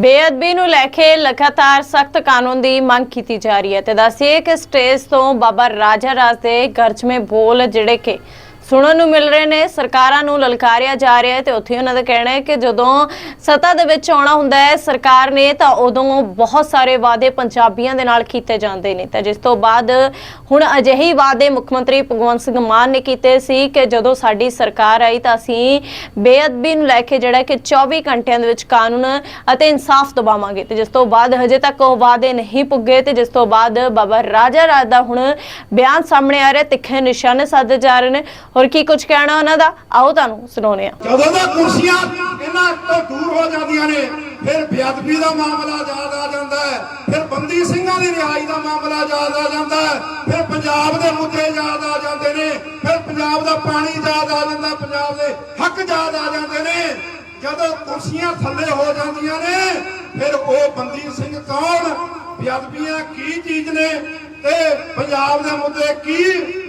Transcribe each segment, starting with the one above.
ਬੇਅਦਬੀ ਨੂੰ ਲੈ ਕੇ ਲਗਾਤਾਰ ਸਖਤ ਕਾਨੂੰਨ ਦੀ ਮੰਗ ਕੀਤੀ ਜਾ ਰਹੀ ਹੈ। ਤੇ ਦੱਸਿਏ ਕਿ ਸਟੇਜ ਤੋਂ ਬਾਬਾ ਰਾਜਾ ਰਾਜ ਦੇ ਗਰਜਵੇਂ ਬੋਲ ਜਿਹੜੇ ਕਿ ਸੁਣਨ ਨੂੰ ਮਿਲ ਰਹੇ ਨੇ, ਸਰਕਾਰਾਂ ਨੂੰ ਲਲਕਾਰਿਆ ਜਾ ਰਿਹਾ ਹੈ ਤੇ ਉੱਥੇ ਉਹਨਾਂ ਦਾ ਕਹਿਣਾ ਹੈ ਕਿ ਜਦੋਂ ਸੱਤਾ ਦੇ ਵਿੱਚ ਆਉਣਾ ਹੁੰਦਾ ਹੈ, ਸਰਕਾਰ ਨੇ ਤਾਂ ਉਦੋਂ ਬਹੁਤ ਸਾਰੇ ਵਾਅਦੇ ਪੰਜਾਬੀਆਂ ਦੇ ਨਾਲ ਕੀਤੇ ਜਾਂਦੇ ਨੇ। ਤਾਂ ਜਿਸ ਤੋਂ ਬਾਅਦ ਹੁਣ ਅਜਿਹੀ ਵਾਅਦੇ ਮੁੱਖ ਮੰਤਰੀ ਭਗਵੰਤ ਸਿੰਘ ਮਾਨ ਨੇ ਕੀਤੇ ਸੀ ਕਿ ਜਦੋਂ ਸਾਡੀ ਸਰਕਾਰ ਆਈ ਤਾਂ ਅਸੀਂ ਬੇਅਦਬੀ ਨੂੰ ਲੈ ਕੇ ਜਿਹੜਾ ਕਿ 24 ਘੰਟਿਆਂ ਦੇ ਵਿੱਚ ਕਾਨੂੰਨ ਅਤੇ ਇਨਸਾਫ ਦਵਾਵਾਂਗੇ। ਤੇ ਜਿਸ ਤੋਂ ਬਾਅਦ ਹਜੇ ਤੱਕ ਉਹ ਵਾਅਦੇ ਨਹੀਂ ਪੁੱਗੇ ਤੇ ਜਿਸ ਤੋਂ ਬਾਅਦ ਬਾਬਾ ਰਾਜਾ ਰਾਜ ਦਾ ਹੁਣ ਬਿਆਨ ਸਾਹਮਣੇ ਆ ਰਿਹਾ ਤਿੱਖੇ ਨਿਸ਼ਾਨੇ ਸਾਧੇ ਜਾ ਰਹੇ ਨੇ। ਹੋਰ ਕੀ ਕੁਝ ਕਹਿਣਾ ਉਹਨਾਂ ਦਾ? ਆਓ ਤੁਹਾਨੂੰ ਸੁਣਾਉਂਦੇ ਹਾਂ। ਜਦੋਂ ਦਾ ਕੁਰਸੀਆਂ ਇਹਨਾਂ ਤੋਂ ਦੂਰ ਹੋ ਜਾਂਦੀਆਂ ਨੇ, ਫਿਰ ਬੇਅਦਬੀ ਦਾ ਮਾਮਲਾ ਯਾਦ ਆ ਜਾਂਦਾ ਹੈ, ਫਿਰ ਬੰਦੀ ਸਿੰਘਾਂ ਦੀ ਰਿਹਾਈ ਦਾ ਮਾਮਲਾ ਯਾਦ ਆ ਜਾਂਦਾ ਹੈ, ਫਿਰ ਪੰਜਾਬ ਦੇ ਮੁੱਦੇ ਯਾਦ ਆ ਜਾਂਦੇ ਨੇ, ਫਿਰ ਪੰਜਾਬ ਦਾ ਪਾਣੀ ਯਾਦ ਆ ਜਾਂਦਾ, ਪੰਜਾਬ ਦੇ ਹੱਕ ਯਾਦ ਆ ਜਾਂਦੇ ਨੇ। ਜਦੋਂ ਕੁਰਸੀਆਂ ਥੱਲੇ ਹੋ ਜਾਂਦੀਆਂ ਨੇ, ਫਿਰ ਉਹ ਬੰਦੀ ਸਿੰਘ ਕੌਣ? ਬੇਅਦਬੀਆਂ ਕੀ ਚੀਜ਼ ਨੇ? ਤੇ ਪੰਜਾਬ ਦੇ ਮੁੱਦੇ ਕੀ?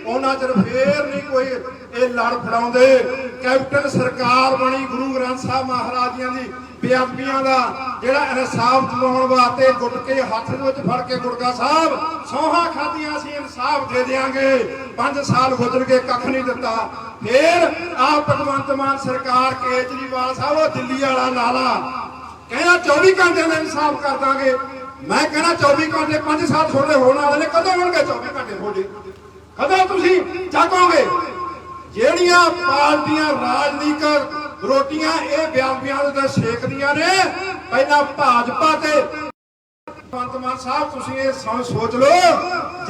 ਉਹਨਾਂ ਚਿਰ ਫੇਰ ਕੋਈ ਇਹ ਲੜ ਫੜਾਉਂਦੇ। ਕੈਪਟਨ ਸਰਕਾਰ ਬਣੀ ਗੁਰੂ ਗ੍ਰੰਥ ਸਾਹਿਬ ਮਹਾਰਾਜ ਜੀਆਂ ਦੀ ਬੇਅਦਬੀਆਂ ਦਾ, ਜਿਹੜਾ ਇਨਸਾਫ ਦਿਵਾਉਣ ਵਾਸਤੇ ਗੁੱਟ ਕੇ ਹੱਥ ਦੇ ਵਿੱਚ ਫੜ ਕੇ ਗੁਰਗਾ ਸਾਹਿਬ, ਸੌਹਾਂ ਖਾਦੀਆਂ ਸੀ ਇਨਸਾਫ ਦੇ ਦੇਾਂਗੇ 5 ਸਾਲ ਗੁਜ਼ਰ ਕੇ ਕੱਖ ਨਹੀਂ ਦਿੱਤਾ। ਫੇਰ ਆ ਭਗਵੰਤ ਮਾਨ ਸਰਕਾਰ ਕੇਜਰੀਵਾਲ ਸਾਹਿਬ, ਉਹ ਦਿੱਲੀ ਵਾਲਾ ਲਾਲਾ ਕਹਿੰਦਾ 24 ਘੰਟੇ ਦਾ ਇਨਸਾਫ ਕਰ ਦਾਂਗੇ। ਮੈਂ ਕਹਿੰਦਾ 24 ਘੰਟੇ 5 ਸਾਲ ਤੁਹਾਡੇ ਹੋਣ ਵਾਲੇ ਨੇ, ਕਦੋਂ ਹੋਣਗੇ 24 ਘੰਟੇ ਤੁਹਾਡੇ? ਕਦੋਂ ਤੁਸੀਂ ਜਾਗੋਗੇ? ਜਿਹੜੀਆਂ ਪਾਰਟੀਆਂ ਰਾਜਨੀਤਿਕ ਰੋਟੀਆਂ ਇਹ ਬਿਆਨਬੀਆਂ ਦੇ ਸੇਕਦੀਆਂ ਨੇ, ਪਹਿਲਾਂ ਭਾਜਪਾ ਤੇ ਭਗਵੰਤ ਮਾਨ ਸਾਹਿਬ, ਤੁਸੀਂ ਇਹ ਸੋਚ ਲਓ,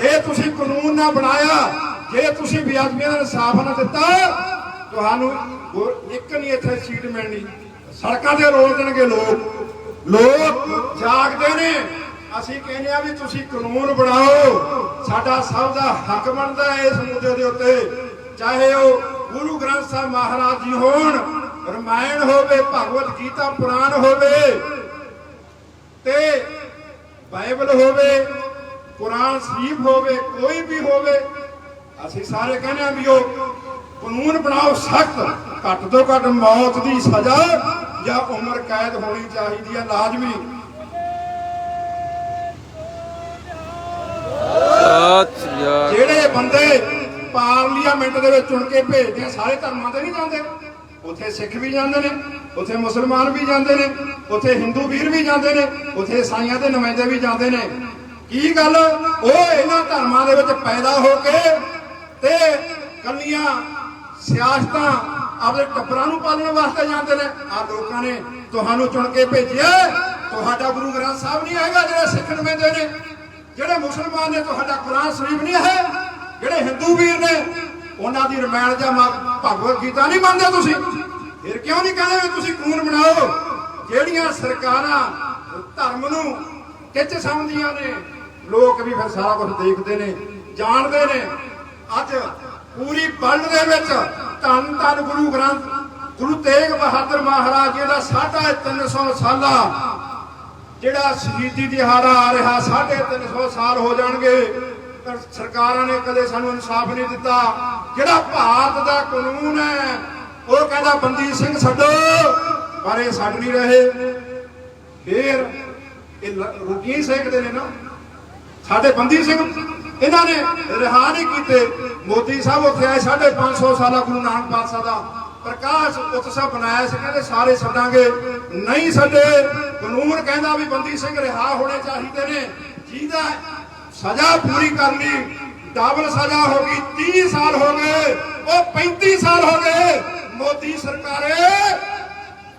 ਜੇ ਤੁਸੀਂ ਕਾਨੂੰਨ ਨਾ ਬਣਾਇਆ, ਜੇ ਤੁਸੀਂ ਬਿਆਨਬੀਆਂ ਦਾ ਇਨਸਾਫ ਨਾ ਦਿੱਤਾ, ਤੁਹਾਨੂੰ ਇੱਕ ਨਹੀਂ ਇੱਥੇ ਸੀਟ ਮਿਲਣੀ। ਸੜਕਾਂ ਤੇ ਰੋਲ ਦੇਣਗੇ ਲੋਕ। ਲੋਕ ਜਾਗਦੇ ਨੇ। ਅਸੀਂ ਕਹਿੰਦੇ ਆ ਵੀ ਤੁਸੀਂ ਕਾਨੂੰਨ ਬਣਾਓ। ਸਾਡਾ ਸਭ ਦਾ ਹੱਕ ਬਣਦਾ ਇਸ ਮੁੱਦੇ ਦੇ ਉੱਤੇ। ਚਾਹੇ ਉਹ ਗੁਰੂ ਗ੍ਰੰਥ ਸਾਹਿਬ ਮਹਾਰਾਜ ਜੀ ਹੋਣ ਰਮਾਇਣ ਹੋਵੇ ਭਗਵਤ ਗੀਤਾ ਪੁਰਾਣ ਹੋਵੇ ਤੇ ਬਾਈਬਲ ਹੋਵੇ ਕੁਰਾਨ ਸ਼ਰੀਫ ਹੋਵੇ ਕੋਈ ਵੀ ਹੋਵੇ ਅਸੀਂ ਸਾਰੇ ਕਹਿੰਦੇ ਆ ਵੀ ਉਹ ਕਾਨੂੰਨ ਬਣਾਓ ਸਖਤ ਘੱਟ ਤੋਂ ਘੱਟ ਮੌਤ ਦੀ ਸਜ਼ਾ ਜਾਂ ਉਮਰ ਕੈਦ ਹੋਣੀ ਚਾਹੀਦੀ ਹੈ ਲਾਜ਼ਮੀ। ਜਿਹੜੇ ਬੰਦੇ ਪਾਰਲੀਮੈਂਟ ਦੇ ਵਿੱਚ ਚੁਣ ਕੇ ਭੇਜਦੇ ਆ, ਸਾਰੇ ਧਰਮਾਂ ਦੇ ਨਹੀਂ ਜਾਂਦੇ। ਉੱਥੇ ਸਿੱਖ ਵੀ ਜਾਂਦੇ ਨੇ, ਉੱਥੇ ਮੁਸਲਮਾਨ ਵੀ ਜਾਂਦੇ ਨੇ, ਉੱਥੇ ਹਿੰਦੂ ਵੀਰ ਵੀ ਜਾਂਦੇ ਨੇ, ਉੱਥੇ ਈਸਾਈਆਂ ਦੇ ਨੁਮਾਇੰਦੇ ਵੀ ਜਾਂਦੇ ਨੇ। ਕੀ ਗੱਲ? ਉਹ ਇਹਨਾਂ ਧਰਮਾਂ ਦੇ ਵਿੱਚ ਪੈਦਾ ਹੋ ਕੇ ਤੇ ਕੱਲੀਆਂ ਸਿਆਸਤਾਂ ਆਪਣੇ ਟੱਬਰਾਂ ਨੂੰ ਪਾਲਣ ਵਾਸਤੇ ਜਾਂਦੇ ਨੇ। ਆ ਲੋਕਾਂ ਨੇ ਤੁਹਾਨੂੰ ਚੁਣ ਕੇ ਭੇਜਿਆ। ਤੁਹਾਡਾ ਗੁਰੂ ਗ੍ਰੰਥ ਸਾਹਿਬ ਨਹੀਂ ਹੈਗਾ ਜਿਹੜੇ ਸਿੱਖ ਨੁਮਾਇੰਦੇ ਨੇ। ਜਿਹੜੇ ਮੁਸਲਮਾਨ ਨੇ, ਤੁਹਾਡਾ ਕੁਰਾਨ ਸ਼ਰੀਫ ਨਹੀਂ ਹੈ। ਜਿਹੜੇ ਹਿੰਦੂ ਵੀਰ ਨੇ, ਉਹਨਾਂ ਦੀ ਰਮਾਇਣ ਜਾਂ ਭਗਵਤ ਗੀਤਾ ਨਹੀਂ ਮੰਨਦੇ ਤੁਸੀਂ। ਫਿਰ ਕਿਉਂ ਨਹੀਂ ਕਹਿੰਦੇ ਵੀ ਤੁਸੀਂ ਕਾਨੂੰਨ ਬਣਾਓ? ਜਿਹੜੀਆਂ ਸਰਕਾਰਾਂ ਧਰਮ ਨੂੰ ਕਿੱਚ ਸਮਝਦੀਆਂ ਨੇ, ਲੋਕ ਵੀ ਫਿਰ ਸਾਰਾ ਕੁਝ ਦੇਖਦੇ ਨੇ, ਜਾਣਦੇ ਨੇ। ਅੱਜ ਪੂਰੀ ਵਰਲਡ ਦੇ ਵਿੱਚ ਧੰਨ ਧੰਨ ਗੁਰੂ ਗ੍ਰੰਥ, ਗੁਰੂ ਤੇਗ ਬਹਾਦਰ ਮਹਾਰਾਜ ਜੀ ਦਾ ਸਾਢੇ 350 ਸਾਲਾ, ਜਿਹੜਾ ਸ਼ਹੀਦੀ ਦਿਹਾੜਾ ਆ ਰਿਹਾ 350 ਸਾਲ ਹੋ ਜਾਣਗੇ। ਸਰਕਾਰਾਂ ਨੇ ਕਦੇ ਸਾਨੂੰ ਇਨਸਾਫ ਨਹੀਂ ਦਿੱਤਾ। ਜਿਹੜਾ ਭਾਰਤ ਦਾ ਕਾਨੂੰਨ ਹੈ, ਉਹ ਕਹਿੰਦਾ ਬੰਦੀ ਸਿੰਘ ਛੱਡੋ, ਪਰ ਇਹ ਛੱਡ ਨਹੀਂ ਰਹੇ। ਫੇਰ ਇਹ ਲ- ਸੇਕਦੇ ਨੇ ਨਾ। ਸਾਡੇ ਬੰਦੀ ਸਿੰਘ, ਇਹਨਾਂ ਨੇ ਰਿਹਾ ਨਹੀਂ ਕੀਤੇ। ਮੋਦੀ ਸਾਹਿਬ ਉੱਥੇ ਆਏ 550 ਸਾਲਾ ਗੁਰੂ ਨਾਨਕ ਪਾਤਸ਼ਾਹ ਦਾ ਪ੍ਰਕਾਸ਼ ਉਤਸਵ ਬਣਾਇਆ ਸੀ, ਕਹਿੰਦੇ ਸਾਰੇ ਛੱਡਾਂਗੇ। ਨਹੀਂ ਛੱਡੇ, ਕਾਨੂੰਨ ਕਹਿੰਦਾ ਵੀ ਬੰਦੀ ਸਿੰਘ ਰਿਹਾ ਹੋਣੇ ਚਾਹੀਦੇ ਨੇ। ਜਿਹਦਾ ਸਜ਼ਾ ਪੂਰੀ ਕਰ ਲਈ ਡਬਲ ਸਜ਼ਾ ਹੋ ਗਈ 30 ਸਾਲ ਹੋ ਗਏ, ਉਹ 35 ਸਾਲ ਹੋ ਗਏ। ਮੋਦੀ ਸਰਕਾਰੇ,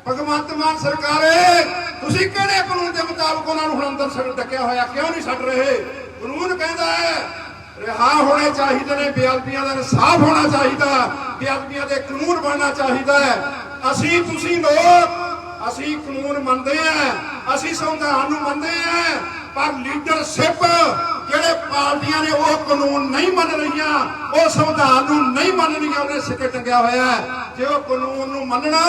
ਭਗਵੰਤ ਮਾਨ ਸਰਕਾਰੇ, ਤੁਸੀਂ ਕਿਹੜੇ ਕਾਨੂੰਨ ਦੇ ਮੁਤਾਬਕ ਉਹਨਾਂ ਨੂੰ ਹੁਣ ਅੰਦਰ ਸੜ ਡੱਕਿਆ ਹੋਇਆ? ਕਿਉਂ ਨਹੀਂ ਛੱਡ ਰਹੇ? ਕਾਨੂੰਨ ਕਹਿੰਦਾ ਹੈ, ਰਿਹਾ ਹੋਣੇ ਚਾਹੀਦੇ ਨੇ, ਬੇਅਦਬੀਆਂ ਦਾ ਇਨਸਾਫ ਹੋਣਾ ਚਾਹੀਦਾ, ਬੇਅਦਬੀਆਂ ਦੇ ਕਾਨੂੰਨ ਬਣਨਾ ਚਾਹੀਦਾ ਹੈ। ਅਸੀਂ, ਤੁਸੀਂ ਲੋਕ, ਅਸੀਂ ਕਾਨੂੰਨ ਮੰਨਦੇ ਆ ਅਸੀਂ ਸੰਵਿਧਾਨ ਨੂੰ ਮੰਨਦੇ ਆ ਪਰ ਲੀਡਰਸ਼ਿਪ ਪਾਰਟੀਆਂ ਨੇ, ਉਹ ਕਾਨੂੰਨ ਨਹੀਂ ਮੰਨ ਰਹੀਆਂ, ਉਹ ਸੰਵਿਧਾਨ ਨੂੰ ਨਹੀਂ ਮੰਨ ਰਹੀਆਂ ਉਹਨੇ ਸਿੱਕੇ ਟੰਗਿਆ ਹੋਇਆ ਜੇ ਉਹ ਕਾਨੂੰਨ ਨੂੰ ਮੰਨਣਾ,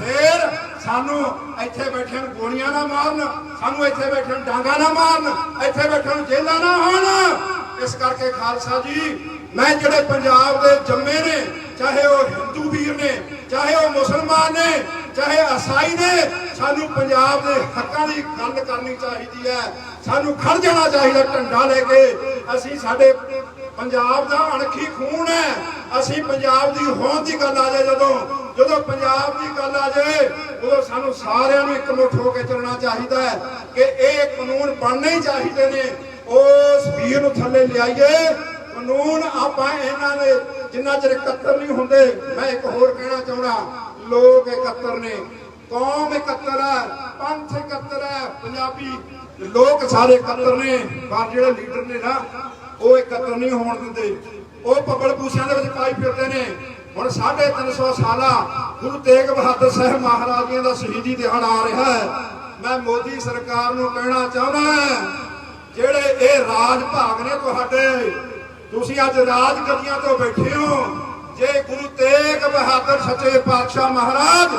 ਫੇਰ ਸਾਨੂੰ ਇੱਥੇ ਬੈਠੇ ਨੂੰ ਗੋਲੀਆਂ ਨਾ ਮਾਰਨ, ਸਾਨੂੰ ਇੱਥੇ ਬੈਠੇ ਨੂੰ ਡਾਂਗਾ ਨਾ ਮਾਰਨ, ਇੱਥੇ ਬੈਠੇ ਨੂੰ ਜੇਲਾਂ ਨਾ ਹੋਣ। ਇਸ ਕਰਕੇ ਖਾਲਸਾ ਜੀ, ਮੈਂ ਜਿਹੜੇ ਪੰਜਾਬ ਦੇ ਜੰਮੇ ਨੇ, ਚਾਹੇ ਉਹ ਹਿੰਦੂ ਵੀਰ ਨੇ, ਚਾਹੇ ਉਹ ਮੁਸਲਮਾਨ ਨੇ, ਚਾਹੇ ਅਸਾਈ ਨੇ ਸਾਨੂੰ ਪੰਜਾਬ ਦੇ ਹੱਕਾਂ ਦੀ ਗੱਲ ਕਰਨੀ ਚਾਹੀਦੀ ਹੈ। ਸਾਨੂੰ ਖੜ ਜਾਣਾ ਚਾਹੀਦਾ ਢੰਡਾ ਲੈ ਕੇ। ਅਸੀਂ ਸਾਡੇ ਪੰਜਾਬ ਦਾ ਅਣਖੀ ਖੂਨ ਹੈ। ਅਸੀਂ ਪੰਜਾਬ ਦੀ ਹੋਂਦ ਦੀ ਗੱਲ ਆ ਜਾਏ ਜਦੋਂ। ਜਦੋਂ ਪੰਜਾਬ ਦੀ ਗੱਲ ਆ ਜਾਏ, ਉਦੋਂ ਸਾਨੂੰ ਸਾਰਿਆਂ ਨੂੰ ਇਕਮੁੱਠ ਹੋ ਕੇ ਚੱਲਣਾ ਚਾਹੀਦਾ ਹੈ ਕਿ ਇਹ ਕਾਨੂੰਨ ਬਣਨੇ ਹੀ ਚਾਹੀਦੇ ਨੇ। ਉਸ ਵੀਰ ਨੂੰ ਥੱਲੇ ਲਿਆਈਏ। ਕਾਨੂੰਨ ਆਪਾਂ ਇਹਨਾਂ ਦੇ ਜਿੰਨਾ ਚਿਰ ਇਕੱਤਰ ਨਹੀਂ ਹੁੰਦੇ, ਮੈਂ ਇੱਕ ਹੋਰ ਕਹਿਣਾ ਚਾਹੁੰਦਾ। ਲੋਕ ਇਕੱਤਰ ਨੇ। ਕੌਮ ਇਕੱਤਰ ਹੈ, ਪੰਥ ਇਕੱਤਰ ਹੈ, ਪੰਜਾਬੀ ਲੋਕ ਸਾਰੇ ਇਕੱਤਰ ਨੇ, ਪਰ ਜਿਹੜੇ ਲੀਡਰ ਨੇ ਨਾ, ਉਹ ਇਕੱਤਰ ਨਹੀਂ ਹੋਣ ਦਿੰਦੇ। ਉਹ ਪੱਬਲ ਪੂਸਿਆਂ ਦੇ ਵਿੱਚ ਪਾਈ ਫਿਰਦੇ ਨੇ। ਹੁਣ 350 ਸਾਲਾ ਗੁਰੂ ਤੇਗ ਬਹਾਦਰ ਸਾਹਿਬ ਮਹਾਰਾਜ ਜੀ ਦਾ ਸ਼ਹੀਦੀ ਦਿਹਾੜਾ ਆ ਰਿਹਾ ਹੈ। ਮੈਂ ਮੋਦੀ ਸਰਕਾਰ ਨੂੰ ਕਹਿਣਾ ਚਾਹੁੰਦਾ ਜਿਹੜੇ ਇਹ ਰਾਜ ਭਾਗ ਨੇ ਤੁਹਾਡੇ, ਤੁਸੀਂ ਅੱਜ ਰਾਜ ਗੱਦੀਆਂ ਤੋਂ ਬੈਠੇ ਹੋ। ਜੇ ਗੁਰੂ ਤੇਗ ਬਹਾਦਰ ਸੱਚੇ ਪਾਤਸ਼ਾਹ ਮਹਾਰਾਜ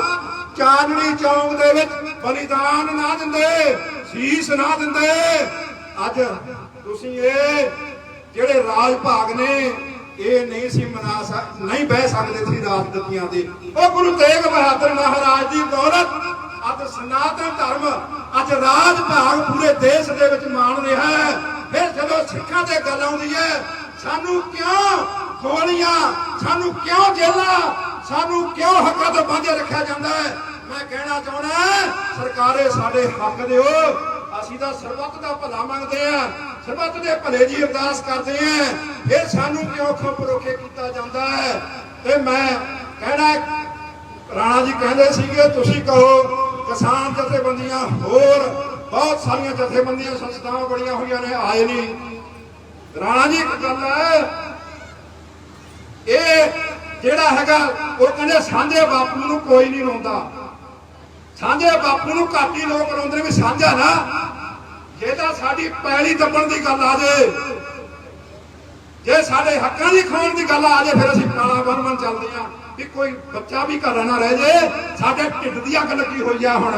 ਚਾਂਦਨੀ ਚੌਂਕ ਦੇ ਵਿੱਚ ਬਲੀਦਾਨ ਨਾ ਦਿੰਦੇ, ਸੀਸ ਨਾ ਦਿੰਦੇ। ਅੱਜ ਤੁਸੀਂ ਇਹ ਜਿਹੜੇ ਰਾਜ ਭਾਗ ਨੇ, ਇਹ ਨਹੀਂ ਸੀ ਮਨਾ ਸਕ, ਨਹੀਂ ਬਹਿ ਸਕਦੇ ਸੀ ਰਾਜਗੱਦੀਆਂ ਦੇ। ਉਹ ਗੁਰੂ ਤੇਗ ਬਹਾਦਰ ਮਹਾਰਾਜ ਦੀ ਦੌਲਤ, ਅੱਜ ਸਨਾਤਨ ਧਰਮ, ਅੱਜ ਰਾਜ ਭਾਗ ਪੂਰੇ ਦੇਸ਼ ਦੇ ਵਿੱਚ ਮਾਣ ਰਿਹਾ ਹੈ। ਫਿਰ ਜਦੋਂ ਸਿੱਖਾਂ ਤੇ ਗੱਲ ਆਉਂਦੀ ਹੈ, ਸਾਨੂੰ ਕਿਉਂ ਗੋਲੀਆਂ ਸਾਨੂੰ ਕਿਉਂ ਜੇਲਾਂ ਸਾਨੂੰ ਕਿਉਂ ਹੱਕਾਂ ਤੋਂ ਬਾਂਝੇ ਰੱਖਿਆ ਜਾਂਦਾ ਹੈ? ਮੈਂ ਕਹਿਣਾ ਚਾਹਣਾ ਸਰਕਾਰੇ ਸਾਡੇ ਹੱਕ ਦਿਓ। ਅਸੀਂ ਤਾਂ ਸਰਬੱਤ ਦਾ ਭਲਾ ਮੰਗਦੇ ਆ ਸਰਬੱਤ ਦੇ ਭਲੇ ਦੀ ਅਰਦਾਸ ਕਰਦੇ ਆ ਫਿਰ ਸਾਨੂੰ ਕਿਉਂ ਖੁੱਪ ਕੀਤਾ ਜਾਂਦਾ ਹੈ? ਤੇ ਮੈਂ ਕਹਿਣਾ ਰਾਣਾ ਜੀ ਕਹਿੰਦੇ ਸੀਗੇ, ਤੁਸੀਂ ਕਹੋ, ਕਿਸਾਨ ਜਥੇਬੰਦੀਆਂ ਹੋਰ ਬਹੁਤ ਸਾਰੀਆਂ ਜਥੇਬੰਦੀਆਂ ਸੰਸਥਾਵਾਂ ਬੜੀਆਂ ਹੋਈਆਂ ਨੇ, ਆਏ ਨਹੀਂ। ਰਾਣਾ ਜੀ, ਇੱਕ ਗੱਲ ਹੈ, ਇਹ ਜਿਹੜਾ ਹੈਗਾ, ਉਹ ਕਹਿੰਦੇ ਸਾਂਝੇ ਬਾਪੂ ਨੂੰ ਕੋਈ ਨਹੀਂ ਰੋਂਦਾ। ਸਾਂਝੇ ਬਾਪੂ ਨੂੰ ਘੱਟ ਹੀ ਲੋਕ ਰੋਂਦੇ ਵੀ ਸਾਂਝਾ ਨਾ। ਜੇ ਤਾਂ ਸਾਡੀ ਪੈਲੀ ਦੱਬਣ ਦੀ ਗੱਲ ਆ ਜੇ ਜੇ ਸਾਡੇ ਹੱਕਾਂ ਦੀ ਖਾਣ ਦੀ ਗੱਲ ਆ ਜੇ, ਫਿਰ ਅਸੀਂ ਕਾਲਾ ਬੰਨਣ ਚੱਲਦੇ ਆ ਵੀ ਕੋਈ ਬੱਚਾ ਵੀ ਘਰਾਂ ਨਾ ਰਹਿ ਜੇ, ਸਾਡੇ ਢਿੱਡ ਦੀ ਅੱਗ ਲੱਗੀ ਹੋਈ ਆ ਹੁਣ।